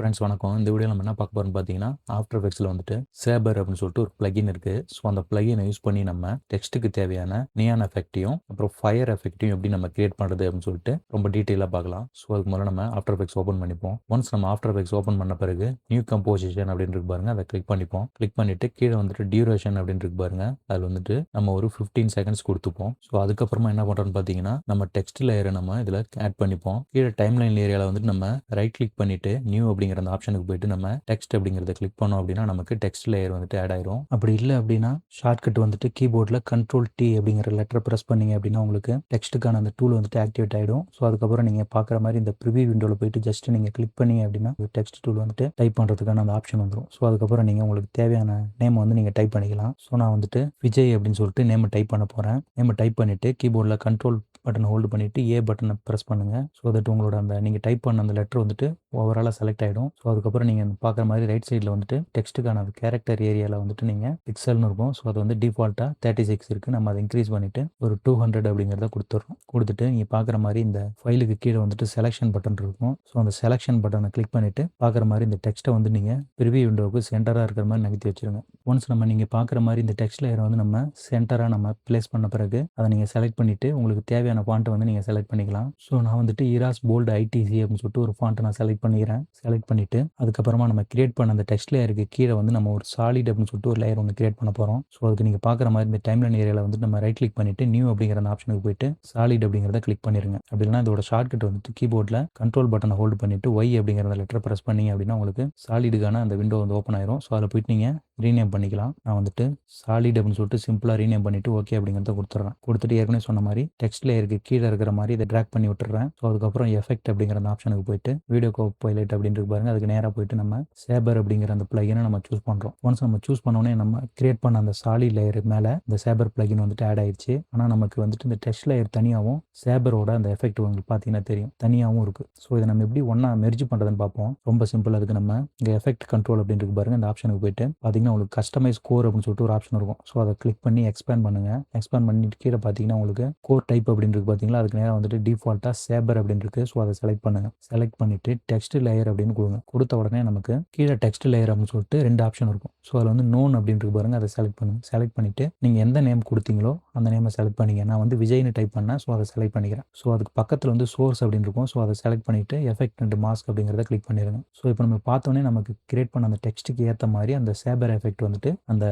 Friends வணக்கம். இந்த video நம்ம என்ன பார்க்க போறோம்னு பார்த்தீங்கன்னா ஆஃப்டர் எஃபெக்ட்ஸில் வந்துட்டு சேபர் அப்படின்னு சொல்லிட்டு ஒரு பிளகின் இருக்கு. ஸோ அந்த பிளகினை யூஸ் பண்ணி நம்ம டெக்ஸ்ட்டுக்கு தேவையான நியான் எஃபெக்ட்டையும் அப்புறம் ஃபயர் எஃபெக்ட்டையும் எப்படி நம்ம கிரியேட் பண்ணுறது அப்படின்னு சொல்லிட்டு ரொம்ப டீட்டெயிலாக பார்க்கலாம். ஸோ அதுக்கு முதல்ல நம்ம ஆஃப்டர் எஃபெக்ட்ஸ் ஓப்பன் பண்ணிப்போம். ஒன்ஸ் நம்ம ஆஃப்டர் எஃபெக்ட்ஸ் ஓப்பன் பண்ண பிறகு நியூ கம்போசிஷன் அப்படின்னு இருக்கு பாருங்க அதை கிளிக் பண்ணிப்போம். கிளிக் பண்ணிட்டு கீழே வந்துட்டு டியூரேஷன் அப்படின்னு இருக்கு பாருங்க அதில் வந்துட்டு நம்ம ஒரு ஃபிஃப்டீன் செகண்ட்ஸ் கொடுத்துப்போம். ஸோ அதுக்கப்புறமா என்ன பண்ணுறோம்னு பார்த்தீங்கன்னா நம்ம டெக்ஸ்ட் லேயரை நம்ம இதில் ஆட் பண்ணிப்போம். கீழே டைம் லைன் ஏரியாவில் வந்துட்டு நம்ம ரைட் கிளிக் பண்ணிட்டு நியூ அப்படிங்கிற அந்த ஆப்ஷனுக்கு போயிட்டு நம்ம டெக்ஸ்ட் அப்படிங்கிறத கிளிக் பண்ணோம் அப்படின்னா நமக்கு டெக்ஸ்ட் லேயர் வந்துட்டு ஆட் ஆயிரும். அப்படி இல்லை அப்படின்னா ஷார்ட்கட் வந்துட்டு கீபோர்டில் கண்ட்ரோல் டி அப்படிங்கிற லெட்டர் ப்ரெஸ் பண்ணீங்க அப்படின்னா உங்களுக்கு டெக்ஸ்ட்டுக்கான அந்த டூல் வந்துட்டு ஆக்டிவேட் ஆகிடும் ஸோ அதுக்கப்புறம் நீங்கள் பார்க்குற மாதிரி இந்த ப்ரிவியூ விண்டோவில் போயிட்டு ஜஸ்ட் நீங்கள் கிளிக் பண்ணீங்க அப்படின்னா டெக்ஸ்ட் டூல் வந்துட்டு டைப் பண்ணுறதுக்கான அந்த ஆப்ஷன் வந்துடும் ஸோ அதுக்கப்புறம் நீங்கள் உங்களுக்கு தேவையான நேம் வந்து நீங்கள் டைப் பண்ணிக்கலாம். ஸோ நான் வந்துட்டு விஜய் அப்படின்னு சொல்லிட்டு நேமை டைப் பண்ண போகிறேன் நேம் டைப் பண்ணிவிட்டு கீபோர்டில் கண்ட்ரோல் பட்டனை ஹோல்டு பண்ணிவிட்டு ஏ பட்டனை ப்ரெஸ் பண்ணுங்கள் ஸோ தட் உங்களோட அந்த நீங்கள் டைப் பண்ண அந்த லெட்டர் வந்துட்டு ஓவராலாக செலக்ட் ஆகிடும் ஸோ அதுக்கப்புறம் நீங்கள் பார்க்குற மாதிரி ரைட் சைடில் வந்துட்டு டெக்ஸ்ட்டுக்கான கேரக்டர் ஏரியாவில் வந்துட்டு நீங்கள் பிக்சல்னு இருக்கும். ஸோ அது வந்து டிஃபால்ட்டாக தேர்ட்டி சிக்ஸ் இருக்குது நம்ம அதை இன்க்ரீஸ் பண்ணிவிட்டு ஒரு டூ ஹண்ட்ரட் அப்படிங்கிறத கொடுத்துட்றோம் கொடுத்துட்டு நீங்கள் பார்க்குற மாதிரி இந்த ஃபைலுக்கு கீழே வந்துட்டு செலெக்ஷன் பட்டன் இருக்கும். ஸோ அந்த செலெக்ஷன் பட்டனை கிளிக் பண்ணிவிட்டு பார்க்குற மாதிரி இந்த டெக்ஸ்ட்டை வந்து நீங்கள் பிரிவி விண்டோவுக்கு சென்டராக இருக்கிற மாதிரி நகர்த்தி வச்சுருங்க. ஒன்ஸ் நம்ம நீங்கள் பார்க்குற மாதிரி இந்த டெக்ஸ்ட் லேயரை வந்து நம்ம சென்டராக நம்ம ப்ளேஸ் பண்ண பிறகு அதை நீங்கள் செலக்ட் பண்ணிவிட்டு உங்களுக்கு தேவையான ஃபாண்ட்டை வந்து நீங்கள் செலக்ட் பண்ணிக்கலாம். ஸோ நான் வந்துட்டு இராஸ் போல்டு ஐடிசி அப்படின்னு சொல்லிட்டு ஒரு ஃபாண்ட்டை நான் செலக்ட் பண்ணிக்கிறேன். செலக்ட் பண்ணிவிட்டு அதுக்கப்புறமா நம்ம கிரியேட் பண்ண அந்த டெக்ஸ்ட் லேயருக்கு கீழே வந்து நம்ம ஒரு சாலிட் அப்படின்னு சொல்லிட்டு ஒரு லேயர் ஒன்று கிரியேட் பண்ண போகிறோம் ஸோ அதுக்கு நீங்கள் பார்க்குற மாதிரி இந்த டைம்லைன் ஏரியாவில் வந்து நம்ம ரைட் கிளிக் பண்ணிவிட்டு நியூ அப்படிங்கிற அந்த ஆப்ஷனுக்கு போயிட்டு சாலிட் அப்படிங்கிறத கிளிக் பண்ணிருங்க. அப்படின்னா இதோட ஷார்ட்கட் வந்துட்டு கீபோர்டில் கண்ட்ரோல் பட்டனை ஹோல்டு பண்ணிவிட்டு ஒய் அப்படிங்கிற லெட்டர் ப்ரெஸ் பண்ணீங்க அப்படின்னா உங்களுக்கு சாலிடுக்கான அந்த விண்டோ வந்து ஓப்பன் ஆயிரும். ஸோ அதில் போயிட்டு நீங்கள் ரீநேம் பண்ணிக்கலாம். நான் வந்துட்டு சாலிட் அப்படின்னு சொல்லிட்டு சிம்பிளாக ரீநேம் பண்ணிவிட்டு ஓகே அப்படிங்கிறத கொடுத்துட்றேன். கொடுத்துட்டு ஏற்கனவே சொன்ன மாதிரி டெக்ஸ்ட் லேயருக்கு கீழே இருக்கிற மாதிரி இதை ட்ராக் பண்ணி விட்டுறேன் ஸோ அதுக்கப்புறம் எஃபெக்ட் அப்படிங்கிற அந்த ஆப்ஷனுக்கு போயிட்டு வீடியோ கோப் பைலைட் அப்படின்னு பாருங்க. அதுக்கு நேராக போயிட்டு நம்ம சேபர் அப்படிங்கிற அந்த பிளகினை நம்ம சூஸ் பண்ணுறோம் ஒன்ஸ் நம்ம சூஸ் பண்ணோடனே நம்ம கிரியேட் பண்ண அந்த சாலி லேயர் மேலே இந்த சேபர் பிளகின் வந்துட்டு ஆட் ஆயிடுச்சு ஆனால் நமக்கு வந்துட்டு இந்த டெக்ஸ்ட் லேயர் தனியாகவும் சேபரோட அந்த எஃபெக்ட் உங்களுக்கு பார்த்தீங்கன்னா தெரியும். தனியாகவும் இருக்குது ஸோ இதை நம்ம எப்படி ஒன்றா மெர்ஜ் பண்ணுறதுன்னு பார்ப்போம். ரொம்ப சிம்பிள் அதுக்கு நம்ம இங்கே எஃபெக்ட் கண்ட்ரோல் அப்படின்றது பாருங்க. இந்த ஆப்ஷனுக்கு போயிட்டு பார்த்தீங்கன்னா உங்களுக்கு கஸ்டமைஸ் கோர் அப்படின்னு சொல்லிட்டு ஒரு ஆப்ஷன் இருக்கும். ஸோ அதை கிளிக் பண்ணி எக்ஸ்பேண்ட் பண்ணுங்கள் எக்ஸ்பேண்ட் பண்ணிட்டு கீழே பார்த்தீங்கன்னா உங்களுக்கு கோர் டைப் அப்படின்றது பார்த்தீங்களா அதுக்கு நேரம் வந்துட்டு டிஃபால்ட்டாக சேபர் அப்படின்னு இருக்கு. ஸோ அதை செலக்ட் பண்ணுங்கள் செலக்ட் பண்ணிட்டு டெக்ஸ்ட் லேயர் அப்படின்னு கொடுங்க. கொடுத்த உடனே நமக்கு கீழே டெக்ஸ்ட் லேயர் அப்படின்னு சொல்லிட்டு ரெண்டு ஆப்ஷன் இருக்கும். ஸோ அதில் வந்து நோன் அப்படின்னு இருக்கு பாருங்க. அதை செலக்ட் பண்ணுங்கள் செலக்ட் பண்ணிட்டு நீங்கள் எந்த நேம் கொடுத்தீங்களோ அந்த நேமை செலக்ட் பண்ணிங்க. நான் வந்து விஜய்னு டைப் பண்ணேன். ஸோ அதை செலக்ட் பண்ணிக்கிறேன். ஸோ அதுக்கு பக்கத்தில் வந்து சோர்ஸ் அப்படின்னு இருக்கும். ஸோ அதை செலக்ட் பண்ணிட்டு எஃபெக்ட் அண்ட் மாஸ்க் அப்படிங்கிறத கிளிக் பண்ணிடுங்க. ஸோ இப்போ நம்ம பார்த்தோன்னே நமக்கு கிரியேட் பண்ண அந்த டெக்ஸ்ட்டுக்கு ஏற்ற மாதிரி அந்த சேபர் எஃபெக்ட் வந்துட்டு அந்த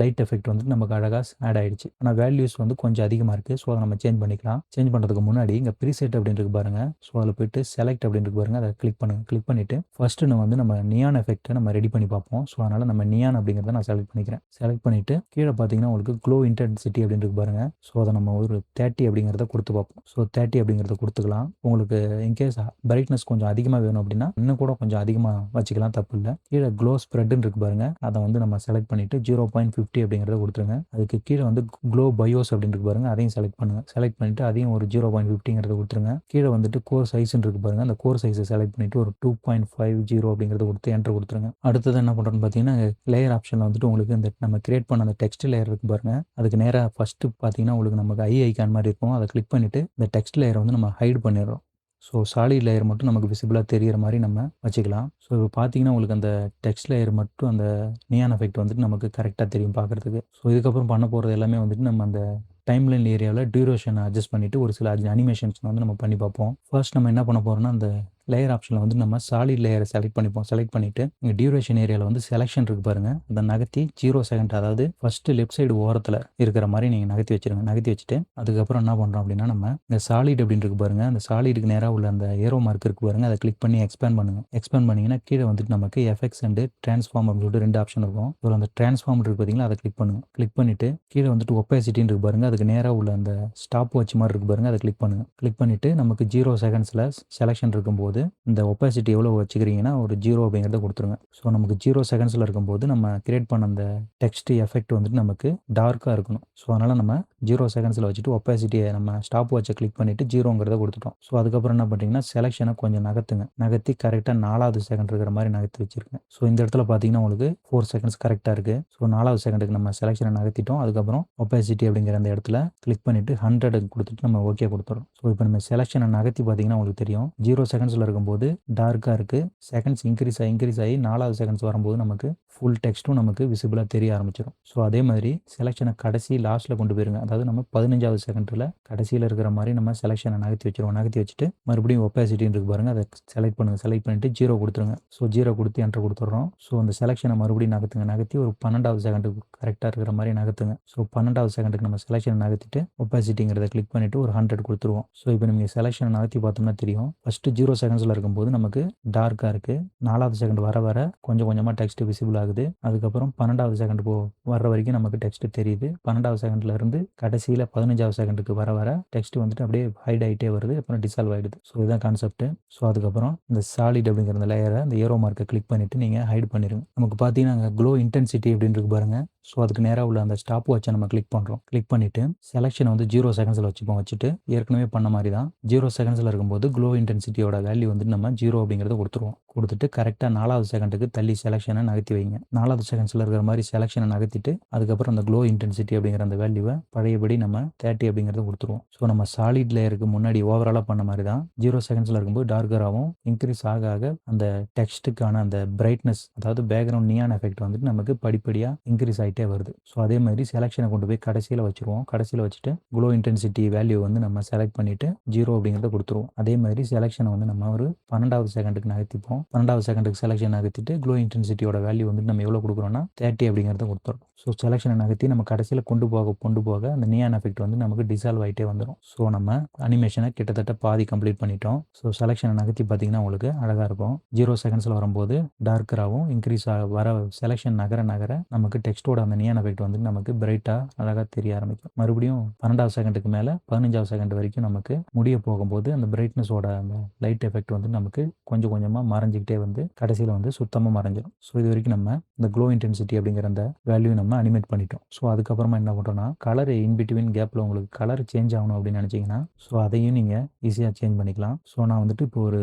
லைட் எஃபெக்ட் வந்துட்டு நமக்கு அழகாக ஆட் ஆயிடுச்சு. ஆனால் வேல்யூஸ் வந்து கொஞ்சம் அதிகமாக இருக்குது ஸோ அதை நம்ம சேஞ்ச் பண்ணிக்கலாம். சேஞ்ச் பண்ணுறதுக்கு முன்னாடி இங்கே ப்ரீசெட் அப்படின்னு இருக்கு பாருங்க. ஸோ அதில் போயிட்டு செலக்ட் அப்படின்னு இருக்கு பாருங்கள் அதை கிளிக் பண்ணுங்கள் கிளிக் பண்ணிட்டு ஃபர்ஸ்ட் நம்ம வந்து நம்ம நியான் எஃபெக்ட்டை நம்ம ரெடி பண்ணி பார்ப்போம். ஸோ அதனால் நம்ம நியான் அப்படிங்கிறத நான் செலக்ட் பண்ணிக்கிறேன். செலக்ட் பண்ணிட்டு கீழே பார்த்தீங்கன்னா உங்களுக்கு க்ளோ இன்டென்சிட்டி அப்படின்னு இருக்கு பாருங்கள் ஸோ அதை நம்ம ஒரு தேர்ட்டி அப்படிங்கிறத கொடுத்து பார்ப்போம். ஸோ தேர்ட்டி அப்படிங்கிறத கொடுத்துக்கலாம். உங்களுக்கு இன்கேஸ் பிரைட்னஸ் கொஞ்சம் அதிகமாக வேணும் அப்படின்னா இன்னும் கூட கொஞ்சம் அதிகமாக வச்சுக்கலாம். தப்பு இல்லை. கீழே க்ளோ ஸ்ப்ரெட்னு இருக்கு பாருங்கள் அதை வந்து நம்ம செலக்ட் பண்ணிட்டு ஜீரோ பாயிண்ட் ஃபிஃப்டி அப்படிங்கிறத கொடுத்துருங்க. அதுக்கு கீழே வந்து க்ளோ பயோஸ் அப்படின்னு இருக்கு பாருங்க. அதையும் செலக்ட் பண்ணுங்க. செலக்ட் பண்ணிட்டு அதையும் ஒரு ஜீரோ பாயிண்ட் ஃபிஃப்டிங்கிறத கொடுத்துருங்க. கீழே வந்துட்டு கோர் சைஸ்ன்னு இருக்கு பாருங்க. அந்த கோர் சைஸை செலக்ட் பண்ணிட்டு ஒரு டூ பாயிண்ட் ஃபைவ் ஜீரோ அப்படிங்கிறத கொடுத்து என்ட்ரு கொடுத்துருங்க. அடுத்தது என்ன பண்ணுறோன்னு பார்த்தீங்கன்னா லேயர் ஆப்ஷனில் வந்துட்டு உங்களுக்கு இந்த நம்ம கிரியேட் பண்ண அந்த டெக்ஸ்ட் லேயர் இருக்கு பாருங்க. அதுக்கு நேராக ஃபஸ்ட்டு பார்த்தீங்கன்னா உங்களுக்கு நமக்கு ஐ ஐக்கான் மாதிரி இருக்கும். அதை கிளிக் பண்ணிட்டு இந்த டெக்ஸ்ட் லேயரை வந்து நம்ம ஹைட் பண்ணிடுறோம். ஸோ சாலிட் லேயர் மட்டும் நமக்கு விசிபிளாக தெரிகிற மாதிரி நம்ம வச்சுக்கலாம். ஸோ இப்போ பார்த்தீங்கன்னா உங்களுக்கு அந்த டெக்ஸ்ட் லேயர் மட்டும் அந்த நியான் எஃபெக்ட் வந்துட்டு நமக்கு கரெக்டாக தெரியும் பார்க்குறதுக்கு ஸோ இதுக்கப்புறம் பண்ண போகிறது எல்லாமே வந்துட்டு நம்ம அந்த டைம்லைன் ஏரியாவில் டியூரேஷனை அட்ஜஸ்ட் பண்ணிவிட்டு ஒரு சில அனிமேஷன்ஸ் வந்து நம்ம பண்ணி பார்ப்போம். ஃபர்ஸ்ட் நம்ம என்ன பண்ண போகிறோம்னா அந்த லேயர் ஆப்ஷனில் வந்து நம்ம சாலிட் லேயரை செலக்ட் பண்ணிப்போம். செலக்ட் பண்ணிவிட்டு இங்கே டியூரேஷன் ஏரியாவில் வந்து செலெக்ஷன் இருக்குது பாருங்கள் அதை நகர்த்தி ஜீரோ செகண்ட் அதாவது ஃபஸ்ட்டு லெஃப்ட் சைடு ஓரத்தில் இருக்கிற மாதிரி நீங்கள் நகர்த்தி வச்சிருங்க. நகர்த்தி வச்சுட்டு அதுக்கப்புறம் என்ன பண்ணுறோம் அப்படின்னா நம்ம இந்த சாலிட் அப்படின்னு இருக்கு பாருங்கள் அந்த சாலிடுக்கு நேராக உள்ள அந்த ஏரோ மார்க் இருக்கு பாருங்க. அதை கிளிக் பண்ணி எக்ஸ்பேண்ட் பண்ணுங்கள் எக்ஸ்பேண்ட் பண்ணிங்கன்னா கீழே வந்துட்டு நமக்கு எஃபெக்ட்ஸ் அண்டு ட்ரான்ஸ்ஃபார்ம் அப்படின்னு சொல்லிட்டு ரெண்டு ஆப்ஷன் இருக்கும். இதில் அந்த ட்ரான்ஸ்ஃபார்ம் இருக்கு பார்த்தீங்களா அதை கிளிக் பண்ணுங்கள் கிளிக் பண்ணிவிட்டு கீழே வந்துட்டு ஒப்பேசிட்டின்னு இருக்கு பாருங்க. அதுக்கு நேராக உள்ள அந்த ஸ்டாப் வாட்ச் மாதிரி இருக்கு பாருங்க. அதை கிளிக் பண்ணுங்கள் கிளிக் பண்ணிவிட்டு நமக்கு ஜீரோ செகண்ட்ஸில் செலெக்ஷன் இருக்கும்போது இந்த ஒப்பாசிட்டி எவ்வளோ வச்சுக்கிறீங்கன்னா ஒரு ஜீரோ அப்படிங்கிறத கொடுத்துருங்க. ஸோ நமக்கு ஜீரோ செகண்ட்ஸில் இருக்கும்போது நம்ம கிரியேட் பண்ண அந்த டெக்ஸ்ட் எஃபெக்ட் வந்துட்டு நமக்கு டார்க்காக இருக்கணும். ஸோ அதனால் நம்ம ஜீரோ செகண்ட்ஸில் வச்சுட்டு ஒப்பாசிட்டியை நம்ம ஸ்டாப் வாட்சை கிளிக் பண்ணிவிட்டு ஜீரோங்கிறத கொடுத்துட்டோம். ஸோ அதுக்கப்புறம் என்ன பண்ணுறீங்கன்னா செலெக்ஷனை கொஞ்சம் நகர்த்துங்க. நகர்த்தி கரெக்டாக நாலாவது செகண்ட் இருக்கிற மாதிரி நகர்த்தி வச்சிருக்கேன் ஸோ இந்த இடத்துல பார்த்தீங்கன்னா உங்களுக்கு ஃபோர் செகண்ட்ஸ் கரெக்டாக இருக்குது ஸோ நாலாவது செகண்டுக்கு நம்ம செலெக்ஷனை நகர்த்திட்டோம். அதுக்கப்புறம் ஒப்பாசிட்டி அப்படிங்கிற அந்த இடத்துல கிளிக் பண்ணிவிட்டு ஹண்ட்ரட் கொடுத்துட்டு நம்ம ஓகே கொடுத்துறோம். ஸோ இப்போ நம்ம செலெக்ஷனை நகர்த்தி பார்த்தீங்கன்னா உங்களுக்கு தெரியும். ஜீரோ செகண்ட்ஸில் இருக்கும்போது டார்க்காக இருக்குது செகண்ட்ஸ் இன்க்ரீஸ் ஆகி இன்க்ரீஸ் ஆகி நாலாவது செகண்ட்ஸ் வரும்போது நமக்கு ஃபுல் டெக்ஸ்ட்டும் நமக்கு விசிபிளாக தெரிய ஆரம்பிச்சிடும் ஸோ அதே மாதிரி செலெக்ஷனை கடைசி லாஸ்ட்டில் கொண்டு போயிருங்க. அதாவது நம்ம பதினஞ்சாவது செகண்டில் கடைசியில் இருக்கிற மாதிரி நம்ம செலெக்ஷனை நகர்த்தி வச்சிருவோம். நகர்த்தி வச்சுட்டு மறுபடியும் ஒப்பாசிட்டின்னு இருக்கு பாருங்கள் அதை செலக்ட் பண்ணுங்கள் செலக்ட் பண்ணிட்டு ஜீரோ கொடுத்துருங்க. ஸோ ஜீரோ கொடுத்து என்ட்ரு கொடுத்துட்றோம். ஸோ அந்த செலெக்ஷனை மறுபடியும் நகர்த்துங்க. நகர்த்தி ஒரு பன்னெண்டாவது செகண்டுக்கு கரெக்டாக இருக்கிற மாதிரி நகர்த்துங்க. ஸோ பன்னெண்டாவது செகண்டுக்கு நம்ம செலெக்ஷனை நகர்த்திட்டு ஒப்பாசிட்டிங்கிறத கிளிக் பண்ணிவிட்டு ஒரு ஹண்ட்ரட் கொடுத்துருவோம். ஸோ இப்போ நீங்கள் செலெக்ஷனை நகர்த்தி பார்த்தோம்னா தெரியும். ஃபஸ்ட்டு ஜீரோ செகண்ட் செகண்ட்ஸில் இருக்கும்போது நமக்கு டார்க்காக இருக்குது நாலாவது செகண்ட் வர வர கொஞ்சம் கொஞ்சமாக டெக்ஸ்ட் விசிபிள் ஆகுது. அதுக்கப்புறம் பன்னெண்டாவது செகண்ட் போ வர்ற வரைக்கும் நமக்கு டெக்ஸ்ட் தெரியுது. பன்னெண்டாவது செகண்ட்ல இருந்து கடைசியில் பதினஞ்சாவது செகண்டுக்கு வர வர டெக்ஸ்ட் வந்துட்டு அப்படியே ஹைட் ஆகிட்டே வருது. அப்புறம் டிசால்வ் ஆகிடுது ஸோ இதுதான் கான்செப்ட் ஸோ அதுக்கப்புறம் இந்த சாலிட் அப்படிங்கிற அந்த லேயரை இந்த ஏரோ மார்க்கை கிளிக் பண்ணிவிட்டு நீங்கள் ஹைட் பண்ணிடுங்க நமக்கு பார்த்தீங்கன்னா க்ளோ இன்டென்சிட்டி அப்படின்னு இருக்கு பாருங்கள் ஸோ அதுக்கு நேராக உள்ள அந்த ஸ்டாப் வாட்சை நம்ம கிளிக் பண்ணுறோம் கிளிக் பண்ணிவிட்டு செலெக்ஷனை வந்து ஜீரோ செகண்ட்ஸில் வச்சுப்போம். வச்சுட்டு ஏற்கனவே பண்ண மாதிரி தான் ஜீரோ செகண்ட்ஸில் இருக்கும்போது க்ளோ இன்டென்சிட்டியோட வேல்யூ வந்து நம்ம ஜீரோ அப்படிங்கிறத கொடுத்துருவோம். கொடுத்துட்டு கரெக்டாக நாலாவது செகண்டுக்கு தள்ளி செலெக்ஷனை நகர்த்தி வைங்க. நாலாவது செகண்ட்ஸில் இருக்கிற மாதிரி செலெக்ஷனை நகர்த்திட்டு அதுக்கப்புறம் அந்த க்ளோ இன்டென்சிட்டி அப்படிங்கிற அந்த வேல்யூவை பழையபடி நம்ம தேர்ட்டி அப்படிங்கிறத கொடுத்துருவோம். ஸோ நம்ம சாலிட் லேயருக்கு முன்னாடி ஓவராலாக பண்ண மாதிரி தான் ஜீரோ செகண்ட்ஸில் இருக்கும்போது டார்கராகவும் இன்க்ரீஸ் ஆக ஆக அந்த டெக்ஸ்ட்டுக்கான அந்த பிரைட்னஸ் அதாவது பேக்ரவுண்ட் நியான் எஃபெக்ட் வந்துட்டு நமக்கு படிப்படியாக இன்க்ரீஸ் ஆகிட்டே வருது. ஸோ அதே மாதிரி செலெக்ஷனை கொண்டு போய் கடைசியில் வச்சுருவோம். கடைசியில் வச்சுட்டு க்ளோ இன்டென்சிட்டி வேல்யூ வந்து நம்ம செலக்ட் பண்ணிவிட்டு ஜீரோ அப்படிங்கிறத கொடுத்துருவோம். அதே மாதிரி செலெக்ஷனை வந்து நம்ம ஒரு பன்னெண்டாவது செகண்டுக்கு நகர்த்திப்போம். பன்னெண்டாவது செகண்டுக்கு செலெக்ஷன் நகர்த்திட்டு க்ளோ இன்டென்சிட்டியோட வேல்யூ வந்து நம்ம எவ்வளோ கொடுக்குறோம்னா தேர்ட்டி அப்படிங்கிறத கொடுத்துரும் ஸோ செலெக்ஷனை நகர்த்தி நம்ம கடைசியில் கொண்டு போக கொண்டு போக அந்த நியான் எஃபெக்ட் வந்து நமக்கு டிசால்வ் ஆகிட்டே வந்துடும் ஸோ நம்ம அனிமேஷனை கிட்டத்தட்ட பாதி கம்ப்ளீட் பண்ணிட்டோம். ஸோ செலெக்ஷனை நகர்த்தி பார்த்தீங்கன்னா உங்களுக்கு அழகாக இருக்கும். ஜீரோ செகண்ட்ஸில் வரும்போது டார்க்கராகவும் இன்க்ரீஸ் ஆக வர செலெக்ஷன் நகர நகர நமக்கு டெக்ஸ்டோட அந்த நியான் எஃபெக்ட் வந்து நமக்கு பிரைட்டாக அழகாக தெரிய ஆரம்பிக்கும். மறுபடியும் பன்னெண்டாவது செகண்டுக்கு மேலே பதினஞ்சாவது செகண்ட் வரைக்கும் நமக்கு முடிய போகும்போது அந்த பிரைட்னஸோட அந்த லைட் எஃபெக்ட் வந்து நமக்கு கொஞ்சம் கொஞ்சமாக மறைஞ்சிக்கிட்டே வந்து கடைசியில் வந்து சுத்தமாக மறைஞ்சிடும் ஸோ இது வரைக்கும் நம்ம இந்த க்ளோ இன்டென்சிட்டி அப்படிங்கிற அந்த வேல்யூ நம்ம அனிமேட் பண்ணிட்டோம். ஸோ அதுக்கப்புறமா என்ன பண்ணுறோம்னா கலர் இன்பிட்வீன் கேப்பில் உங்களுக்கு கலர் சேஞ்ச் ஆகணும் அப்படின்னு நினச்சிங்கன்னா ஸோ அதையும் நீங்கள் ஈஸியாக சேஞ்ச் பண்ணிக்கலாம். ஸோ நான் வந்துட்டு இப்போ ஒரு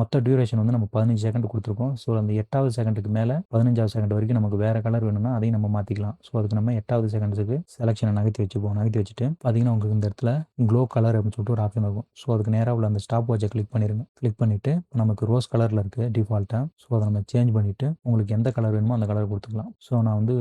மொத்த டியூரேஷன் வந்து நம்ம பதினஞ்சு செகண்ட் கொடுத்துருக்கோம். ஸோ அந்த எட்டாவது செகண்டுக்கு மேலே பதினஞ்சாவது செகண்ட் வரைக்கும் நமக்கு வேறு கலர் வேணும்னா அதையும் நம்ம மாற்றிக்கலாம் ஸோ அதுக்கு நம்ம எட்டாவது செகண்ட்ஸுக்கு செலெக்ஷனை நகர்த்தி வச்சுப்போம். நகர்த்தி வச்சுட்டு பார்த்தீங்கன்னா உங்களுக்கு இந்த இடத்துல க்ளோ கலர் அப்படின்னு சொல்லிட்டு ஒரு ஆப்ஷன் இருக்கும். ஸோ அதுக்கு நேராக உள்ள அந்த ஸ்டாப் வாட்சை கிளிக் பண்ணிடுங்க கிளிக் பண்ணிவிட்டு நமக்கு ரோஸ் கலரில் இருக்குது டிஃபால்ட்டாக ஸோ அதை நம்ம சேஞ்ச் பண்ணிவிட்டு உங்களுக்கு எந்த கலர் வேணுமோ அந்த கலர் கொடுத்துக்கலாம். ஸோ நான் வந்து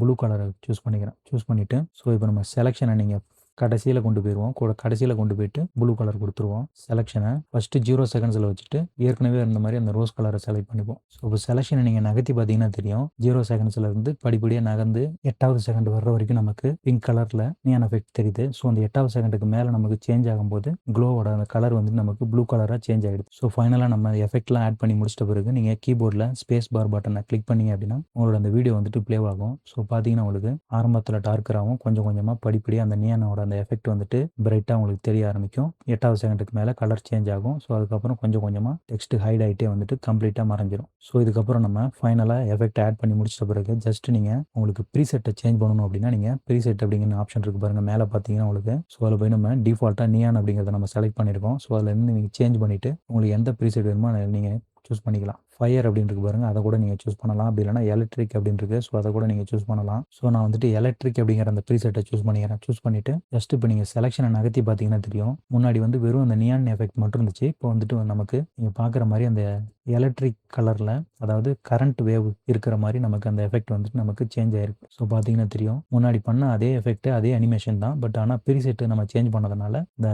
ப்ளூ கலரை சூஸ் பண்ணிக்கிறேன். சூஸ் பண்ணிவிட்டு ஸோ இப்போ நம்ம செலெக்ஷனை நீங்கள் கடைசியில் கொண்டு போயிடுவோம் கூட கடைசியில் கொண்டு போயிட்டு ப்ளூ கலர் கொடுத்துருவோம். செலெக்ஷனை ஃபஸ்ட்டு ஜீரோ செகண்ட்ஸில் வச்சுட்டு ஏற்கனவே இருந்த மாதிரி அந்த ரோஸ் கலரை செலக்ட் பண்ணிப்போம். ஸோ இப்போ செலெக்ஷனை நீங்கள் நகர்த்தி பார்த்தீங்கன்னா தெரியும். ஜீரோ செகண்ட்ஸில் இருந்து படிப்படியாக நகர்ந்து எட்டாவது செகண்ட் வர்ற வரைக்கும் நமக்கு பிங்க் கலரில் நியான் எஃபெக்ட் தெரியுது. ஸோ அந்த எட்டாவது செகண்டுக்கு மேலே நமக்கு சேஞ்ச் ஆகும்போது க்ளோவோட அந்த கலர் வந்து நமக்கு ப்ளூ கலராக சேஞ்ச் ஆகிடுது ஸோ ஃபைனலாக நம்ம எஃபெக்ட்லாம் ஆட் பண்ணி முடிச்சிட்ட பிறகு நீங்கள் கீபோர்டில் ஸ்பேஸ் பார் பட்டனை கிளிக் பண்ணீங்க அப்படின்னா உங்களோட அந்த வீடியோ வந்துட்டு ப்ளே ஆகும். ஸோ பார்த்தீங்கன்னா உங்களுக்கு ஆரம்பத்தில் டார்க்கராகவும் கொஞ்சம் கொஞ்சமாக படிப்படியாக அந்த நியானோட அந்த எஃபெக்ட் வந்துட்டு பிரைட்டாக உங்களுக்கு தெரிய ஆரம்பிக்கும். எட்டாவது செகண்டுக்கு மேலே கலர் சேஞ்ச் ஆகும். ஸோ அதுக்கப்புறம் கொஞ்சம் கொஞ்சமாக டெக்ஸ்ட் ஹைட் ஆகிட்டே வந்துட்டு கம்ப்ளீட்டாக மறைஞ்சிரும். ஸோ இதுக்கப்புறம் நம்ம ஃபைனலாக எஃபெக்ட் ஆட் பண்ணி முடிச்சிட்ட பிறகு ஜஸ்ட் நீங்கள் உங்களுக்கு ப்ரீசெட்டை சேஞ்ச் பண்ணணும் அப்படின்னா நீங்கள் ப்ரீசெட் அப்படிங்கிற ஆப்ஷன் இருக்குது பாருங்கள் மேலே பார்த்தீங்கன்னா உங்களுக்கு. ஸோ அதில் போய் நம்ம டிஃபால்ட்டாக நியான் அப்படிங்கிறத நம்ம செலக்ட் பண்ணியிருக்கோம் ஸோ அதில் இருந்து நீங்கள் சேஞ்ச் பண்ணிவிட்டு உங்களுக்கு எந்த ப்ரீசெட் வேணுமோ அதை நீங்கள் சூஸ் பண்ணிக்கலாம். ஃபயர் அப்படின்னு இருக்கு பாருங்க. அதை கூட நீங்கள் சூஸ் பண்ணலாம். அப்படி இல்லைனா எலக்ட்ரிக் அப்படின்னு இருக்கு ஸோ அதை கூட நீங்கள் சூஸ் பண்ணலாம். ஸோ நான் வந்துட்டு எலக்ட்ரிக் அப்படிங்கிற அந்த ப்ரீசெட்டை சூஸ் பண்ணிக்கிறேன். சூஸ் பண்ணிவிட்டு ஜஸ்ட் இப்போ நீங்கள் செலெக்ஷனை நகர்த்தி பார்த்தீங்கன்னா தெரியும். முன்னாடி வந்து வெறும் அந்த நியான் எஃபெக்ட் மட்டும் இருந்துச்சு. இப்போ வந்துட்டு நமக்கு நீங்கள் பார்க்குற மாதிரி அந்த எலக்ட்ரிக் கலரில் அதாவது கரண்ட் வேவ் இருக்கிற மாதிரி நமக்கு அந்த எஃபெக்ட் வந்துட்டு நமக்கு சேஞ்ச் ஆயிருக்கு. ஸோ பார்த்தீங்கன்னா தெரியும். முன்னாடி பண்ண அதே எஃபெக்ட் அதே அனிமேஷன் தான். பட் ஆனால் ப்ரீசெட்டு நம்ம சேஞ்ச் பண்ணதுனால இந்த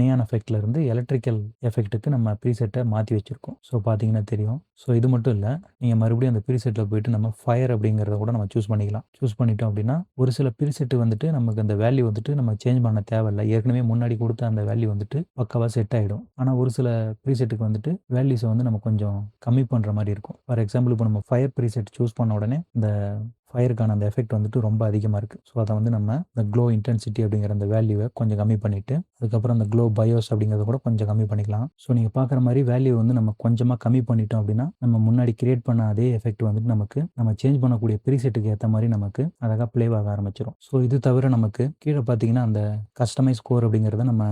நியான் எஃபெக்ட்ல இருந்து எலக்ட்ரிக்கல் எஃபெக்ட்டுக்கு நம்ம ப்ரீசெட்டை மாற்றி வச்சுருக்கோம். ஸோ பார்த்தீங்கன்னா தெரியும். ஸோ இது மட்டும் இல்லை நீங்கள் மறுபடியும் அந்த ப்ரீசெட்டில் போயிட்டு நம்ம ஃபயர் அப்படிங்கிறத கூட நம்ம சூஸ் பண்ணிக்கலாம். சூஸ் பண்ணிட்டோம் அப்படின்னா ஒரு சில ப்ரீசெட்டு வந்துட்டு நமக்கு அந்த வேல்யூ வந்துட்டு நம்ம சேஞ்ச் பண்ண தேவையில்லை. ஏற்கனவே முன்னாடி கொடுத்த அந்த வேல்யூ வந்துட்டு பக்காவாக செட் ஆகிடும் ஆனால் ஒரு சில ப்ரீசெட்டுக்கு வந்துட்டு வேல்யூஸை வந்து நம்ம கொஞ்சம் கொஞ்சம் கம்மி பண்ணுற மாதிரி இருக்கும். ஃபார் எக்ஸாம்பிள் இப்போ நம்ம ஃபயர் ப்ரீசெட் சூஸ் பண்ண உடனே இந்த ஃபயருக்கான அந்த எஃபெக்ட் வந்துட்டு ரொம்ப அதிகமாக இருக்குது ஸோ அதை வந்து நம்ம இந்த க்ளோ இன்டென்சிட்டி அப்படிங்கிற அந்த வேல்யூவை கொஞ்சம் கம்மி பண்ணிவிட்டு அதுக்கப்புறம் அந்த க்ளோ பயோஸ் அப்படிங்கிறத கூட கொஞ்சம் கம்மி பண்ணிக்கலாம். ஸோ நீங்கள் பார்க்குற மாதிரி வேல்யூ வந்து நம்ம கொஞ்சமாக கம்மி பண்ணிட்டோம் அப்படின்னா நம்ம முன்னாடி கிரியேட் பண்ண அதே எஃபெக்ட் வந்துட்டு நமக்கு நம்ம சேஞ்ச் பண்ணக்கூடிய ப்ரீசெட்டுக்கு ஏற்ற மாதிரி நமக்கு அழகாக ப்ளே ஆக ஆரம்பிச்சிடும் ஸோ இது தவிர நமக்கு கீழே பார்த்தீங்கன்னா அந்த கஸ்டமைஸ் ஸ்கோர் அப்படிங்கிறத நம்ம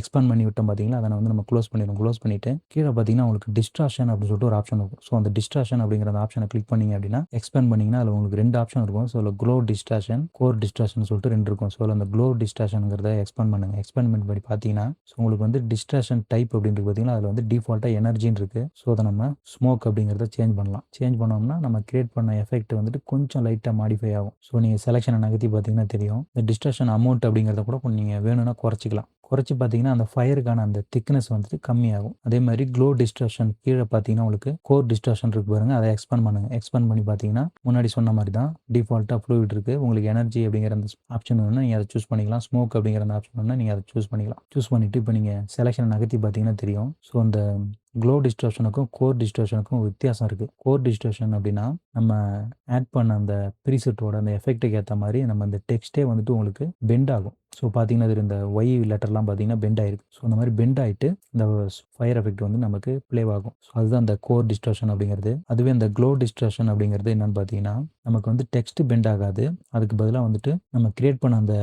எக்ஸ்பேண்ட் பண்ணி விட்டோம் பார்த்தீங்களா அதை வந்து நம்ம க்ளோஸ் பண்ணிடுவோம் க்ளோஸ் பண்ணிவிட்டு கீழே பார்த்தீங்கன்னா உங்களுக்கு டிஸ்ட்ராக்ஷன் அப்படின்னு சொல்லிட்டு ஒரு ஆப்ஷன் இருக்கும். ஸோ அந்த டிஸ்ட்ராக்ஷன் அப்படிங்கிற அந்த ஆப்ஷனை கிளிக் பண்ணீங்க அப்படின்னா எக்ஸ்பேண்ட் பண்ணிங்கன்னா அதில் உங்களுக்கு ரெண்டு ஆப்ஷன் இருக்கும். ஸோ அதில் க்ளோ டிஸ்ட்ராக்ஷன் கோர் டிஸ்ட்ராக்ஷன் சொல்லிட்டு ரெண்டு இருக்கும். ஸோ அந்த க்ளோ டிஸ்ட்ராக்ஷனுங்கிறத எக்ஸ்பேண்ட் பண்ணுங்கள் எக்ஸ்பெரிமெண்ட் படி பார்த்தீங்கன்னா ஸோ உங்களுக்கு வந்து டிஸ்ட்ராக்ஷன் டைப் அப்படின்றது பார்த்தீங்கன்னா அதில் வந்து டிஃபால்ட்டாக எனர்ஜின்னு இருக்குது ஸோ அதை நம்ம ஸ்மோக் அப்படிங்கிறத சேஞ்ச் பண்ணலாம். சேஞ்ச் பண்ணோம்னா நம்ம கிரியேட் பண்ண எஃபெக்ட் வந்துட்டு கொஞ்சம் லைட்டாக மாடிஃபை ஆகும். ஸோ நீங்கள் செலெக்ஷனை நகர்த்தி பார்த்தீங்கன்னா தெரியும். இந்த டிஸ்ட்ராக்ஷன் அமௌண்ட் அப்படிங்கிறத கூட நீங்கள் வேணும்னா குறைச்சிக்கலாம். குறைச்சி பார்த்தீங்கன்னா அந்த ஃபயருக்கான அந்த திக்னஸ் வந்துட்டு கம்மியாகும். அதே மாதிரி க்ளோ டிஸ்ட்ராக்ஷன் கீழே பார்த்தீங்கன்னா உங்களுக்கு கோர் டிஸ்ட்ராக்ஷன் இருக்கு பாருங்க. அதை எக்ஸ்பேண்ட் பண்ணுங்க. எக்ஸ்பேண்ட் பண்ணி பார்த்தீங்கன்னா முன்னாடி சொன்ன மாதிரி தான் டிஃபால்ட்டாக ஃப்ளூயிட் இருக்கு. உங்களுக்கு எனர்ஜி அப்படிங்கிற அந்த ஆப்ஷன் வேணும் நீங்கள் அதை சூஸ் பண்ணிக்கலாம். ஸ்மோக் அப்படிங்கிற அந்த ஆப்ஷன் வேணும் நீங்கள் அதை சூஸ் பண்ணிக்கலாம். சூஸ் பண்ணிட்டு இப்போ நீங்கள் செலெக்ஷன் நகர்த்தி பார்த்தீங்கன்னா தெரியும். ஸோ அந்த க்ளோ டிஸ்ட்ராக்ஷனுக்கும் கோர் டிஸ்ட்ராக்ஷனுக்கும் வித்தியாசம் இருக்குது கோர் டிஸ்ட்ராக்ஷன் அப்படின்னா நம்ம ஆட் பண்ண அந்த ப்ரீசெட்டோட அந்த எஃபெக்ட்டுக்கு ஏற்ற மாதிரி நம்ம அந்த டெக்ஸ்ட்டே வந்துட்டு உங்களுக்கு பெண்ட் ஆகும். ஸோ பார்த்தீங்கன்னா இது இந்த ஒய் லெட்டர்லாம் பார்த்தீங்கன்னா பெண்ட் ஆயிருக்கு. ஸோ அந்த மாதிரி பெண்ட் ஆகிட்டு இந்த ஃபயர் எஃபெக்ட் வந்து நமக்கு ப்ளே ஆகும். ஸோ அதுதான் அந்த கோர் டிஸ்ட்ராக்ஷன் அப்படிங்கிறது. அதுவே அந்த க்ளோ டிஸ்ட்ராக்ஷன் அப்படிங்கிறது என்னன்னு பார்த்தீங்கன்னா நமக்கு வந்து டெக்ஸ்ட் பெண்ட் ஆகாது. அதுக்கு பதிலாக வந்துட்டு நம்ம கிரியேட் பண்ண அந்த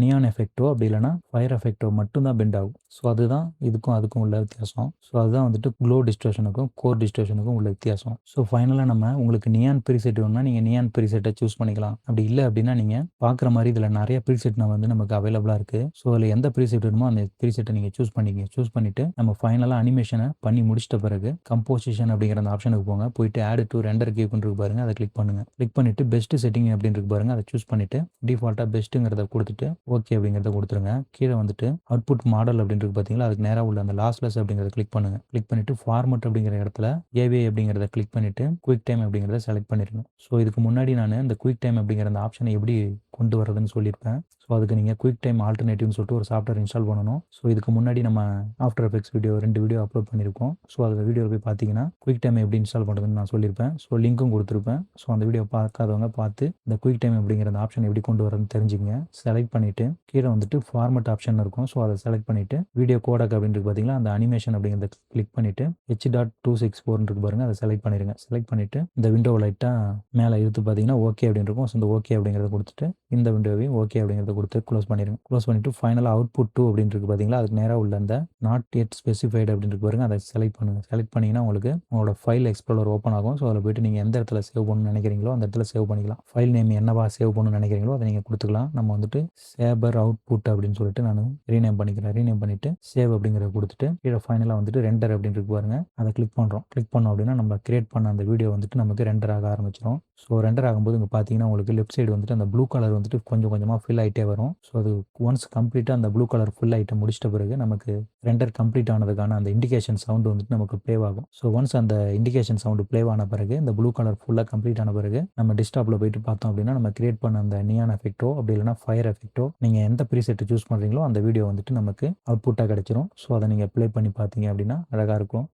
நியான் எஃபெக்டோ அப்படி இல்லைனா ஃபயர் எஃபெக்டோ மட்டும்தான் பெண்ட் ஆகும். ஸோ அதுதான் இதுக்கும் அதுக்கும் உள்ள வித்தியாசம். ஸோ அதுதான் வந்துட்டு க்ளோ டிஸ்ட்ரேஷனுக்கும் கோர் டிஸ்ட்ரேஷனுக்கும் உள்ள வித்தியாசம். ஸோ ஃபைனலாக நம்ம உங்களுக்கு நியான் ப்ரீசெட் வேணும்னா நீங்கள் நியான் ப்ரீசெட்டை சூஸ் பண்ணிக்கலாம். அப்படி இல்லை அப்படின்னா நீங்கள் பார்க்குற மாதிரி இதில் நிறைய ப்ரீசெட் நம்ம வந்து நமக்கு அவைலபிளாக இருக்குது ஸோ அதில் எந்த ப்ரீசெட் வேணுமோ அந்த ப்ரீசெட்டை நீங்கள் சூஸ் பண்ணிக்கங்க. சூஸ் பண்ணிவிட்டு நம்ம ஃபைனலாக அனிமேஷனை பண்ணி முடிச்சிட்ட பிறகு கம்போசிஷன் அப்படிங்கிற அந்த ஆப்ஷனுக்கு போங்க. போயிட்டு ஆட் டு ரெண்டர் கேப்னு இருக்கு அதை கிளிக் பண்ணுங்கள் கிளிக் பண்ணிவிட்டு பெஸ்ட் செட்டிங் அப்படின்னு இருக்கு பாருங்க அதை சூஸ் பண்ணிவிட்டு டிஃபால்ட்டாக பெஸ்ட்டுங்கிறத கொடுத்துட்டு ஓகே அப்படிங்கிறத கொடுத்துருங்க. கீழே வந்துட்டு அவுட்புட் மாடல் அப்படின்றது பார்த்தீங்களா? அதுக்கு நேராக உள்ள அந்த லாஸ்லெஸ் அப்படிங்கிறத கிளிக் பண்ணுங்க. கிளிக் பண்ணிட்டு ஃபார்மட் அப்படிங்கிற இடத்துல ஏவிஐ அப்படிங்கிறத கிளிக் பண்ணிட்டு குயிக் டைம் அப்படிங்கிறத செலக்ட் பண்ணிருக்கணும் ஸோ இதுக்கு முன்னாடி நான் இந்த குயிக் டைம் அப்படிங்கிற அந்த ஆப்ஷனை எப்படி கொண்டு வரதுன்னு சொல்லியிருப்பேன். ஸோ அதுக்கு நீங்கள் குயிக் டைம் ஆல்டர்னேட்டிவ்னு சொல்லிட்டு ஒரு சாஃப்ட்வேர் இன்ஸ்டால் பண்ணணும். ஸோ இதுக்கு முன்னாடி நம்ம ஆஃப்டர் எஃபெக்ட்ஸ் வீடியோ ரெண்டு வீடியோ அப்லோட் பண்ணியிருக்கோம். ஸோ அதில் வீடியோ போய் பார்த்தீங்கன்னா குயிக் டைம் எப்படி இன்ஸ்டால் பண்ணுறதுன்னு நான் சொல்லியிருப்பேன். ஸோ லிங்க்கும் கொடுத்துருப்பேன். ஸோ அந்த வீடியோ பார்க்காதவங்க பார்த்து இந்த குயிக் டைம் அப்படிங்கிற அந்த ஆப்ஷன் எப்படி கொண்டு வரதுன்னு தெரிஞ்சுங்க செலக்ட் பண்ணிவிட்டு கீழே வந்துட்டு ஃபார்மட் ஆப்ஷன் இருக்கும். ஸோ அதை செலக்ட் பண்ணிவிட்டு வீடியோ கோடக் அப்படின்றது பார்த்தீங்கன்னா அந்த அனிமேஷன் அப்படிங்கிறத கிளிக் பண்ணிவிட்டு ஹெச் டாட் டூ சிக்ஸ் ஃபோர்னு இருக்கு அதை செலக்ட் பண்ணிடுங்க செலக்ட் பண்ணிவிட்டு இந்த விண்டோ லைட்டாக மேலே இழுத்து பார்த்தீங்கன்னா ஓகே அப்படின்னு இருக்கும். ஸோ இந்த ஓகே அப்படிங்கிறத கொடுத்துட்டு இந்த விண்டோவையும் ஓகே அப்படிங்கிறத கொடுத்து க்ளோஸ் பண்ணிடுங்க க்ளோஸ் பண்ணிவிட்டு ஃபைனலாக அவுட்புட் டூ அப்படின்னு இருக்குது பார்த்தீங்களா அதுக்கு நேராக உள்ள அந்த நாட் எட் ஸ்பெசிஃபைடு அப்படின்னு இருக்கு பாருங்க. அதை செலக்ட் பண்ணுங்கள் செலக்ட் பண்ணிங்கன்னா உங்களுக்கு உங்களோட ஃபைல் எக்ஸ்ப்ளோர் ஓப்பன் ஆகும். ஸோ அதில் போயிட்டு நீங்கள் எந்த இடத்துல சேவ் பண்ணணும்னு நினைக்கிறீங்களோ அந்த இடத்துல சேவ் பண்ணிக்கலாம். ஃபைல் நேம் என்னவா சேவ் பண்ணணும்னு நினைக்கிறீங்களோ அதை நீங்கள் கொடுத்துக்கலாம். நம்ம வந்துட்டு சேபர் அவுட்புட் அப்படின்னு சொல்லிட்டு நான் ரீநேம் பண்ணிக்கிறேன். ரீநேம் பண்ணிவிட்டு சேவ் அப்படிங்கிறத கொடுத்துட்டு கீழே ஃபைனலாக வந்துட்டு ரெண்டர் அப்படின்னு இருக்கு பாருங்க. அதை கிளிக் பண்ணுறோம் கிளிக் பண்ணோம் அப்படின்னா நம்ம கிரியேட் பண்ண அந்த வீடியோ வந்துட்டு நமக்கு ரெண்டர் ஆக ஆரம்பிச்சிடும் ஸோ ரெண்டர் ஆகும்போது இங்கே பார்த்தீங்கன்னா உங்களுக்கு லெஃப்ட் சைடு வந்துட்டு அந்த ப்ளூ கலர் வந்துட்டு கொஞ்சம் கொஞ்சமாக ஃபில் ஆகிட்டே வரும். ஸோ அது ஒன்ஸ் கம்ப்ளீட்டாக அந்த ப்ளூ கலர் ஃபுல் ஆகிட்டு முடிச்சிட்ட பிறகு நமக்கு ரெண்டர் கம்ப்ளீட் ஆனதுக்கான அந்த இண்டிகேஷன் சவுண்டு வந்துட்டு நமக்கு ப்ளே ஆகும். ஸோ ஒன்ஸ் அந்த இண்டிகேஷன் சவுண்டு ப்ளே ஆன பிறகு இந்த ப்ளூ கலர் ஃபுல்லாக கம்ப்ளீட் ஆன பிறகு நம்ம டிஸ்டாப்பில் போயிட்டு பார்த்தோம் அப்படின்னா நம்ம கிரியேட் பண்ண அந்த நியான் எஃபெக்ட்டோ அப்படி இல்லைனா ஃபயர் எஃபெக்ட்டோ நீங்கள் எந்த ப்ரீசெட்டை சூஸ் பண்ணுறீங்களோ அந்த வீடியோ வந்துட்டு நமக்கு அவுட்புட்டாக கிடச்சிரும். ஸோ அதை நீங்கள் ப்ளே பண்ணி பார்த்தீங்க அப்படின்னா அழகாக இருக்கும்.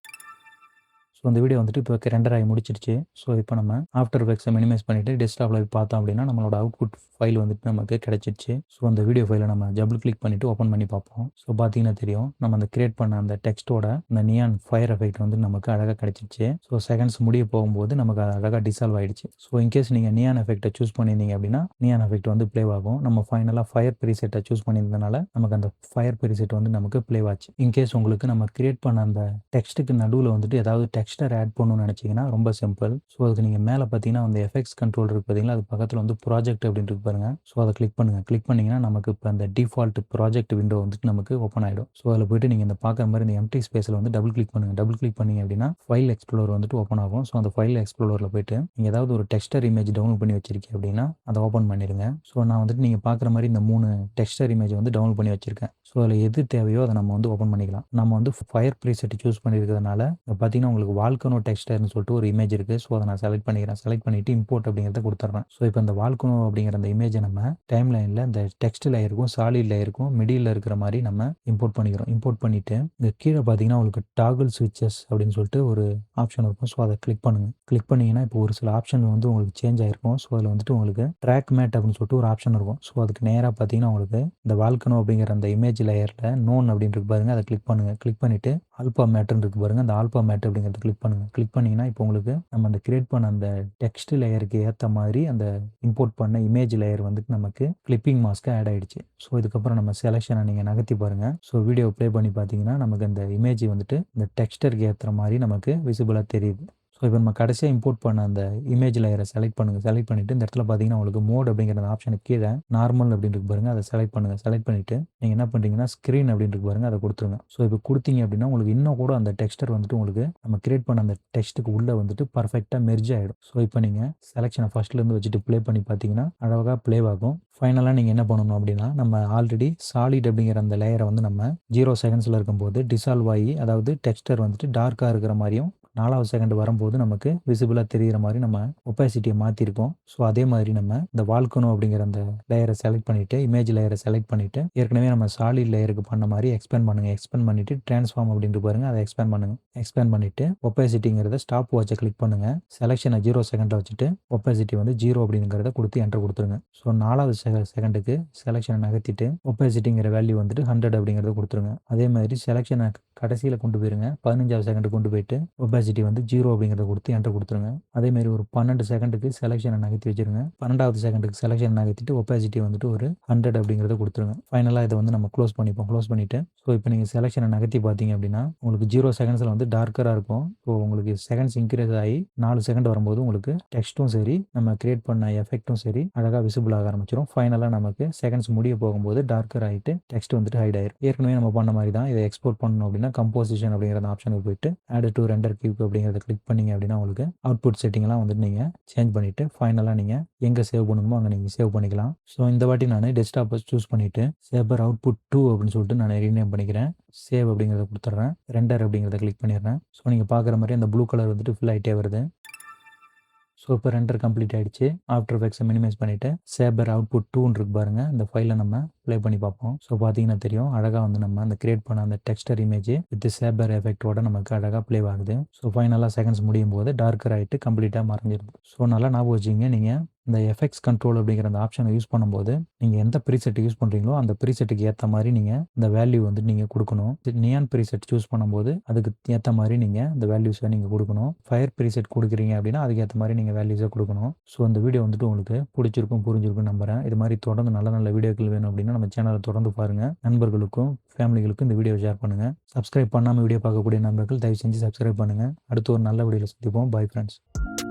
ஸோ அந்த வீடியோ வந்துட்டு இப்போ ரெண்டர் ஆகி முடிச்சிருச்சு. ஸோ இப்போ நம்ம ஆஃப்டர் எஃபெக்ட்ஸை மினிமைஸ் பண்ணிவிட்டு டெஸ்க்டாப்பில் போய் பார்த்தோம் அப்படின்னா நம்மளோட அவுட்புட் ஃபைல் வந்துட்டு நமக்கு கிடச்சிருச்சு. ஸோ அந்த வீடியோ ஃபைலை நம்ம டபுள் கிளிக் பண்ணிவிட்டு ஓப்பன் பண்ணி பார்ப்போம். ஸோ பார்த்தீங்கன்னா தெரியும் நம்ம அந்த கிரியேட் பண்ண அந்த டெக்ஸ்ட்டோட அந்த நியான் ஃபயர் எஃபெக்ட் வந்து நமக்கு அழகாக கிடச்சிருச்சு. ஸோ செகண்ட்ஸ் முடிய போகும்போது நமக்கு அது அழகாக டிசால்வ் ஆகிடுச்சு ஸோ இன்கேஸ் நீங்கள் நியான் எஃபெக்ட்டை சூஸ் பண்ணியிருந்தீங்க அப்படின்னா நியான் எஃபெக்ட் வந்து ப்ளே ஆகும். நம்ம ஃபைனலாக ஃபயர் ப்ரீசெட்டை சூஸ் பண்ணியிருந்தனால நமக்கு அந்த ஃபயர் ப்ரீசெட் வந்து நமக்கு ப்ளே ஆச்சு. இன்கேஸ் உங்களுக்கு நம்ம கிரியேட் பண்ண அந்த டெக்ஸ்ட்டுக்கு நடுவில் வந்துட்டு ஏதாவது டெக்ஸ்டர் ஆட் பண்ணணும்னு நினச்சிங்கன்னா ரொம்ப சிம்பிள் ஸோ அதுக்கு நீங்கள் மேலே பார்த்தீங்கன்னா அந்த எஃபெக்ட்ஸ் கண்ட்ரோல் இருக்குது பார்த்தீங்களா அது பக்கத்தில் வந்து ப்ராஜெக்ட் அப்படின்னு இருக்கு பாருங்கள் ஸோ அதை கிளிக் பண்ணுங்கள் கிளிக் பண்ணிங்கன்னா நமக்கு இப்போ அந்த டிஃபால்ட் ப்ராஜெக்ட் விண்டோ வந்துட்டு நமக்கு ஓப்பன் ஆகிடும் ஸோ அதில் போயிட்டு நீங்கள் இந்த பார்க்குற மாதிரி இந்த எம்டி ஸ்பேஸில் வந்து டபுள் கிளிக் பண்ணுங்கள் டபுள் கிளிக் பண்ணீங்க அப்படின்னா ஃபைல் எக்ஸ்ப்ளோர் வந்துட்டு ஓப்பன் ஆகும். ஸோ அந்த ஃபைல் எக்ஸ்ப்ளோரில் போயிட்டு நீங்கள் ஏதாவது ஒரு டெக்ஸ்டர் இமேஜ் டவுன்லோட் பண்ணி வச்சிருக்கீங்க அப்படின்னா அதை ஓப்பன் பண்ணிடுங்க ஸோ நான் வந்துட்டு நீங்கள் பார்க்குற மாதிரி இந்த மூணு டெக்ஸ்டர் இமேஜ் வந்து டவுன்லோட் பண்ணி வச்சிருக்கேன். ஸோ அதில் எது தேவையோ அதை நம்ம வந்து ஓப்பன் பண்ணிக்கலாம். நம்ம வந்து ஃபயர் ப்ரீசெட் சூஸ் பண்ணியிருக்கிறதுனால இப்போ பார்த்தீங்கன்னா உங்களுக்கு வால்கனோ டெக்ஸ்டர்னு சொல்லிட்டு ஒரு இமேஜ் இருக்குது ஸோ அதை நான் செலக்ட் பண்ணிக்கிறேன். செலக்ட் பண்ணிவிட்டு இம்போர்ட் அப்படிங்கிறத கொடுத்துட்றேன். ஸோ இப்போ இந்த வால்கனோ அப்படிங்கிற அந்த இமேஜை நம்ம டைம் லைனில் இந்த டெக்ஸ்ட் லேயருக்கும் சாலிட் லேயருக்கும் மிடியில் இருக்கிற மாதிரி நம்ம இம்போர்ட் பண்ணிக்கிறோம். இம்போர்ட் பண்ணிவிட்டு இந்த கீழே பார்த்தீங்கன்னா உங்களுக்கு டாகிள் ஸ்விட்சஸ் அப்படின்னு சொல்லிட்டு ஒரு ஆப்ஷன் இருக்கும். ஸோ அதை கிளிக் பண்ணுங்கள் கிளிக் பண்ணிங்கன்னா இப்போ ஒரு சில ஆப்ஷன் வந்து உங்களுக்கு சேஞ்ச் ஆகிருக்கும் ஸோ அதில் வந்துட்டு உங்களுக்கு ட்ராக் மேட் அப்படின்னு சொல்லிட்டு ஒரு ஆப்ஷன் இருக்கும். ஸோ அதுக்கு நேராக பார்த்தீங்கன்னா உங்களுக்கு இந்த வால்கனோ அப்படிங்கிற அந்த இமேஜ் லேயரில் நோன் அப்படின்னு இருக்கு பாருங்க. அதை கிளிக் பண்ணுங்கள் கிளிக் பண்ணிவிட்டு ஆல்பா மேட்டர்னு இருக்கு பாருங்கள் அந்த ஆல்பா மேட்டர் அப்படிங்கிறத கிளிக் பண்ணுங்கள் கிளிக் பண்ணிங்கன்னா இப்போ உங்களுக்கு நம்ம அந்த கிரியேட் பண்ண அந்த டெக்ஸ்ட் லேயருக்கு ஏற்ற மாதிரி அந்த இம்போர்ட் பண்ண இமேஜ் லேயர் வந்துட்டு நமக்கு கிளிப்பிங் மாஸ்க்கு ஆட் ஆகிடுச்சு ஸோ இதுக்கப்புறம் நம்ம செலெக்ஷனை நீங்கள் நகர்த்தி பாருங்கள் ஸோ வீடியோ ப்ளே பண்ணி பார்த்தீங்கன்னா நமக்கு அந்த இமேஜ் வந்துட்டு இந்த டெக்ஸ்டருக்கு ஏற்றுற மாதிரி நமக்கு விசிபிளாக தெரியுது. ஸோ இப்போ நம்ம கடைசியாக இம்போர்ட் பண்ண அந்த இமேஜ் லேயரை செலக்ட் பண்ணுங்கள் செலக்ட் பண்ணிவிட்டு இந்த இடத்துல பார்த்தீங்கன்னா உங்களுக்கு மோட் அப்படிங்கிற அந்த ஆப்ஷனுக்கு கீழே நார்மல் அப்படின்னு பாருங்கள் அதை செலக்ட் பண்ணுங்கள் செலக்ட் பண்ணிவிட்டு நீங்கள் என்ன பண்ணுறீங்கன்னா ஸ்க்ரீன் அப்படின்னு பாருங்கள் அதை கொடுத்துருங்க. ஸோ இப்போ கொடுத்தீங்க அப்படின்னா உங்களுக்கு இன்னும் கூட அந்த டெக்ஸ்டர் வந்துட்டு உங்களுக்கு நம்ம கிரியேட் பண்ண அந்த டெக்ஸ்ட்டுக்கு உள்ளே வந்துட்டு பர்ஃபெக்டாக மெர்ஜ் ஆகிடும் ஸோ இப்போ நீங்கள் செலெக்ஷனை ஃபஸ்ட்லேருந்து வச்சுட்டு ப்ளே பண்ணி பார்த்தீங்கன்னா அழகாக ப்ளே ஆகும். ஃபைனலாக நீங்கள் என்ன பண்ணணும் அப்படின்னா நம்ம ஆல்ரெடி சாலிட் அப்படிங்கிற அந்த லேயரை வந்து நம்ம ஜீரோ செகண்ட்ஸில் இருக்கும்போது டிசால்வ் ஆகி அதாவது டெக்ஸ்டர் வந்துட்டு டார்க்காக இருக்கிற மாதிரியும் நாலாவது செகண்ட் வரும்போது நமக்கு விசிபிளாக தெரிகிற மாதிரி நம்ம ஒப்பாசிட்டியை மாற்றிருக்கோம் ஸோ அதே மாதிரி நம்ம இந்த வால்கனோ அப்படிங்கிற அந்த லேயரை செலக்ட் பண்ணிவிட்டு இமேஜ் லேயரை செலக்ட் பண்ணிவிட்டு ஏற்கனவே நம்ம சாலிட் லேயருக்கு பண்ண மாதிரி எக்ஸ்பேண்ட் பண்ணுங்கள் எக்ஸ்பேண்ட் பண்ணிவிட்டு ட்ரான்ஸ்ஃபார்ம் அப்படின்ட்டு பாருங்கள் அதை எக்ஸ்பேண்ட் பண்ணுங்கள் எக்ஸ்பேண்ட் பண்ணிவிட்டு ஒப்பாசிட்டிங்கிறத ஸ்டாப் வாட்சை கிளிக் பண்ணுங்கள் செலெக்ஷனை ஜீரோ செகண்டில் வச்சுட்டு ஒப்பாசிட்டி வந்து ஜீரோ அப்படிங்கிறத கொடுத்து என்டர் கொடுத்துருங்க. ஸோ நாலாவது செக செகண்டுக்கு செலெக்ஷனை நகர்த்திட்டு ஒப்பாசிட்டிங்கிற வேல்யூ வந்துட்டு ஹண்ட்ரட் அப்படிங்கிறத கொடுத்துருங்க. அதே மாதிரி செலெக்ஷனை கடைசியில் கொண்டு போயிருங்க. பதினஞ்சாவது செகண்டு கொண்டு போயிட்டு ஒப்பாசிட்டி வந்து ஜீரோ அப்படிங்கிறத கொடுத்து என்ட்ரு கொடுத்துருங்க. அதே மாதிரி ஒரு பன்னெண்டு செகண்டுக்கு செலெக்ஷனை நகர்த்தி வச்சிருங்க. பன்னெண்டாவது செகண்டுக்கு செலெக்ஷன் நகர்த்திட்டு ஒப்பாசிட்டி வந்துட்டு ஒரு ஹண்ட்ரட் அப்படிங்கிறத கொடுத்துருங்க. ஃபைனலாக இதை வந்து நம்ம க்ளோஸ் பண்ணிப்போம். க்ளோஸ் பண்ணிவிட்டு ஸோ இப்போ நீங்கள் செலெக்ஷனை நகர்த்தி பார்த்தீங்க அப்படின்னா உங்களுக்கு ஜீரோ செகண்ட்ஸில் வந்து டார்க்கராக இருக்கும். ஸோ உங்களுக்கு செகண்ட்ஸ் இன்க்ரீஸ் ஆகி நாலு செகண்ட் வரும்போது உங்களுக்கு டெக்ஸ்ட்டும் சரி நம்ம கிரியேட் பண்ண எஃபெக்ட்டும் சரி அழகாக விசிபிள் ஆக ஆரம்பிச்சிடும் ஃபைனலாக நமக்கு செகண்ட்ஸ் முடிய போகும்போது டார்க்கர் ஆகிட்டு டெக்ஸ்ட் வந்துட்டு ஹைட் ஆயிரும். ஏற்கனவே நம்ம பண்ண மாதிரி தான். இதை எக்ஸ்போர்ட் பண்ணணும் அப்படின்னா கம்போசிஷன் அப்படிங்கிற அந்த ஆப்ஷனுக்கு போயிட்டு ஆட் டு ரெண்டர் கியூப் அப்படிங்கிறத கிளிக் பண்ணீங்க அப்படின்னா உங்களுக்கு அவுட்புட் செட்டிங்லாம் வந்துட்டு நீங்கள் சேஞ்ச் பண்ணிவிட்டு ஃபைனலாக நீங்கள் எங்கே சேவ் பண்ணணுமோ அங்கே நீங்கள் சேவ் பண்ணிக்கலாம். ஸோ இந்த வாட்டி நான் டெஸ்க்டாப்பை சூஸ் பண்ணிவிட்டு சேபர் அவுட்புட் டூ அப்படின்னு சொல்லிட்டு நான் ரீநேம் பண்ணிக்கிறேன். சேவ் அப்படிங்கிறத கொடுத்துட்றேன். ரெண்டர் அப்படிங்கிறத கிளிக் பண்ணிடுறேன். ஸோ நீங்கள் பார்க்குற மாதிரி அந்த ப்ளூ கலர் வந்துட்டு ஃபில் ஆகிட்டே வருது. ஸோ இப்போ ரெண்டர் கம்ப்ளீட் ஆகிடுச்சு ஆஃப்டர் எஃபெக்ட்ஸை மினிமைஸ் பண்ணிவிட்டு சேபர் அவுட்புட் டூன்னு இருக்கு பாருங்கள் அந்த ஃபைலை நம்ம ப்ளே பண்ணி பார்ப்போம். ஸோ பார்த்தீங்கன்னா தெரியும் அழகாக வந்து நம்ம அந்த கிரியேட் பண்ண அந்த டெக்ஸ்டர் இமேஜ் வித் சேபர் எஃபெக்டோட நமக்கு அழகாக ப்ளே ஆகுது. ஸோ ஃபைனலாக செகண்ட்ஸ் முடியும் போது டார்க்கர் ஆகிட்டு கம்ப்ளீட்டாக மறைஞ்சிருது. ஸோ நல்லா ஞாபகம் வச்சுங்க நீங்கள் இந்த எஃபெக்ட்ஸ் கண்ட்ரோல் அப்படிங்கிற அந்த ஆப்ஷனை யூஸ் பண்ணும்போது நீங்கள் எந்த ப்ரீசெட் யூஸ் பண்ணுறீங்களோ அந்த ப்ரீசெட்டுக்கு ஏற்ற மாதிரி நீங்கள் இந்த வேல்யூ வந்து நீங்கள் கொடுக்கணும். நியான் ப்ரீசெட் சூஸ் பண்ணும்போது அதுக்கு ஏற்ற மாதிரி நீங்கள் இந்த வேல்யூஸை நீங்கள் கொடுக்கணும். ஃபயர் ப்ரீசெட் கொடுக்குறீங்க அப்படின்னா அதுக்கு ஏற்ற மாதிரி நீங்கள் வேல்யூஸை கொடுக்கணும். ஸோ அந்த வீடியோ வந்துட்டு உங்களுக்கு பிடிச்சிருக்கும் புரிஞ்சிருக்கும் நம்புறேன். இது மாதிரி தொடர்ந்து நல்ல நல்ல வீடியோக்கள் வேணும் அப்படின்னா நம்ம சேனலை தொடர்ந்து பாருங்கள் நண்பர்களுக்கும் ஃபேமிலிகளுக்கும் இந்த வீடியோ ஷேர் பண்ணுங்கள் சப்ஸ்கிரைப் பண்ணாமல் வீடியோ பார்க்கக்கூடிய நண்பர்கள் தயவு செஞ்சு சப்ஸ்கிரைப் பண்ணுங்கள் அடுத்து ஒரு நல்ல வீடியோவில் சந்திப்போம். Bye friends